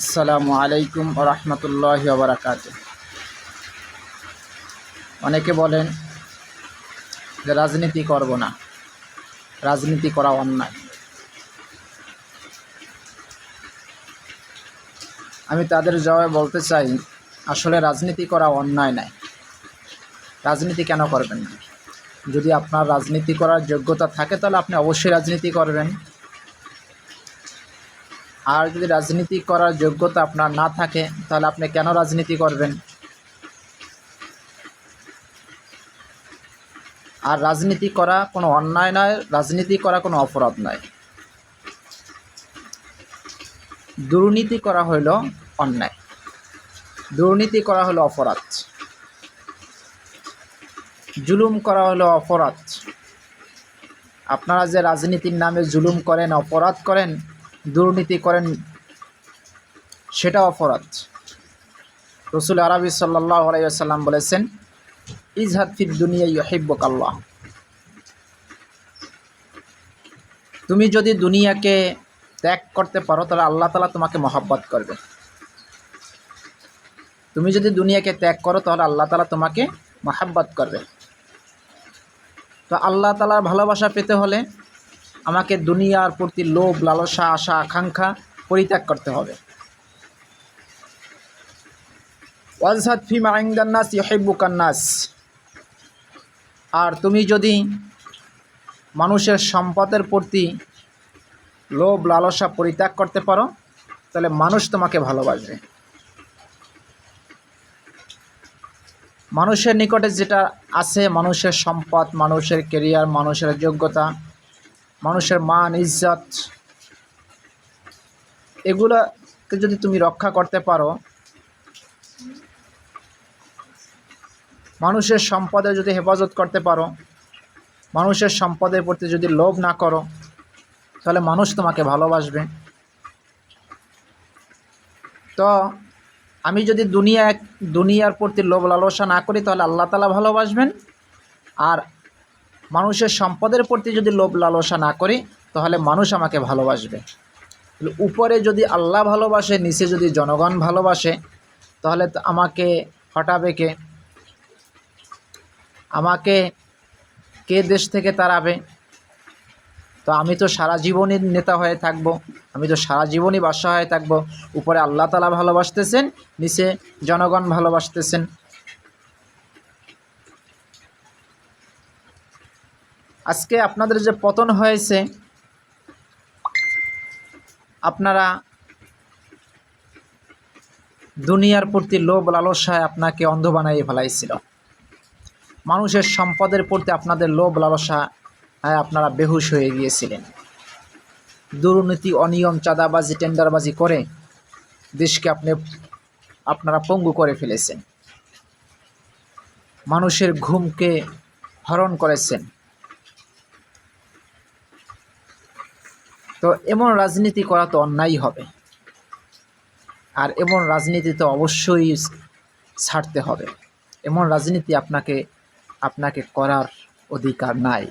আসসালামু আলাইকুম রহমতুল্লাহ বারাকাত অনেকে বলেন যে রাজনীতি করব না, রাজনীতি করা অন্যায়। আমি তাদের জবাবে বলতে চাই, আসলে রাজনীতি করা অন্যায় নাই রাজনীতি কেন করবেন না? যদি আপনার রাজনীতি করার যোগ্যতা থাকে, তাহলে আপনি অবশ্যই রাজনীতি করবেন। আর যদি রাজনীতি করার যোগ্যতা আপনার না থাকে, তাহলে আপনি কেন রাজনীতি করবেন? আর রাজনীতি করা কোনো অন্যায় নয়, রাজনীতি করা কোনো অপরাধ নয়। দুর্নীতি করা হইল অন্যায়। দুর্নীতি করা হলো অপরাধ। জুলুম করা হলো অপরাধ। আপনারা যে রাজনীতির নামে জুলুম করেন, অপরাধ করেন দুর্নীতি করেন, সেটা অপরাধ। রসুল আরবি সাল্লাহ বলেছেন, ইজহাদ ফিদ দুনিয়া ইহিব্বক আল্লাহ তুমি যদি দুনিয়াকে ত্যাগ করতে পারো, তাহলে আল্লাহ তালা তোমাকে মহাব্বত করবে। তুমি যদি দুনিয়াকে ত্যাগ করো, তাহলে আল্লাহ তালা তোমাকে মহাব্বত করবে। তো আল্লাহ তালার ভালোবাসা পেতে হলে আমাকে দুনিয়ার প্রতি লোভ, লালসা, আশা, আকাঙ্ক্ষা পরিত্যাগ করতে হবে। ওয়াজহাদ ফি মাইন্দান্নাস ইহেব্বুকান্নাস আর তুমি যদি মানুষের সম্পদের প্রতি লোভ, লালসা পরিত্যাগ করতে পারো, তাহলে মানুষ তোমাকে ভালোবাসবে। মানুষের নিকটে যেটা আছে, মানুষের সম্পদ, মানুষের কেরিয়ার মানুষের যোগ্যতা মানুষের মান, ইজ্জত, এগুলোকে যদি তুমি রক্ষা করতে পারো, মানুষের সম্পদে যদি হেফাজত করতে পারো, মানুষের সম্পদের প্রতি যদি লোভ না করো, তাহলে মানুষ তোমাকে ভালোবাসবে। তো আমি যদি দুনিয়া দুনিয়ার প্রতি লোভ লালসা না করি, তাহলে আল্লাহ তালা ভালোবাসবেন। আর মানুষের সম্পদের প্রতি যদি লোভ লালসা না করি, তাহলে মানুষ আমাকে ভালোবাসবে। উপরে যদি আল্লাহ ভালোবাসে, নিচে যদি জনগণ ভালোবাসে, তাহলে আমাকে হটাবে কে? আমাকে কে দেশ থেকে তাড়াবে? তো আমি তো সারা জীবনই নেতা হয়ে থাকব, আমি তো সারা জীবনই বাদশাহ হয়ে থাকব। উপরে আল্লাহ তালা ভালোবাসতেছেন, নিচে জনগণ ভালোবাসতেছেন। আজকে আপনাদের যে পতন হয়েছে, আপনারা দুনিয়ার প্রতি লোভ লালসায় আপনাকে অন্ধ বানাইয়ে ফেলাইছিল। মানুষের সম্পদের প্রতি আপনাদের লোভ লালসা আপনারা বেহুশ হয়ে গিয়েছিলেন। দুর্নীতি, অনিয়ম, চাঁদাবাজি, টেন্ডারবাজি করে দেশকে আপনি, আপনারা পঙ্গু করে ফেলেছেন। মানুষের ঘুমকে হরণ করেছেন। তো এমন রাজনীতি করা তো অন্যায় হবে। আর এমন রাজনীতি তো অবশ্যই ছাড়তে হবে। এমন রাজনীতি আপনাকে আপনাকে করার অধিকার নাই।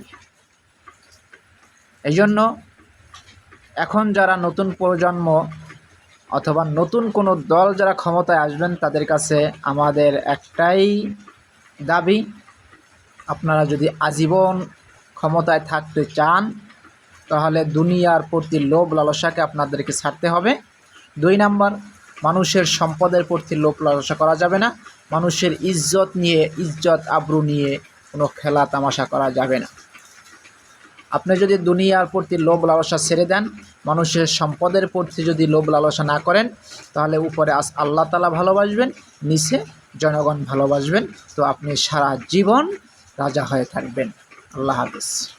এই জন্য এখন যারা নতুন প্রজন্ম অথবা নতুন কোনো দল যারা ক্ষমতায় আসবেন, তাদের কাছে আমাদের একটাই দাবি, আপনারা যদি আজীবন ক্ষমতায় থাকতে চান তাহলে দুনিয়ার প্রতি লোভ লালসাকে আপনাদেরকে ছাড়তে হবে। দুই নাম্বার, মানুষের সম্পদের প্রতি লোভ লালসা করা যাবে না। মানুষের ইজ্জত নিয়ে, ইজ্জত আব্রু নিয়ে কোনো খেলা তামাশা করা যাবে না। আপনি যদি দুনিয়ার প্রতি লোভ লালসা ছেড়ে দেন, মানুষের সম্পদের প্রতি যদি লোভ লালসা না করেন, তাহলে উপরে আস আল্লাহ তালা ভালোবাসবেন, নিচে জনগণ ভালোবাসবেন। তো আপনি সারা জীবন রাজা হয়ে থাকবেন। আল্লাহ হাফিজ।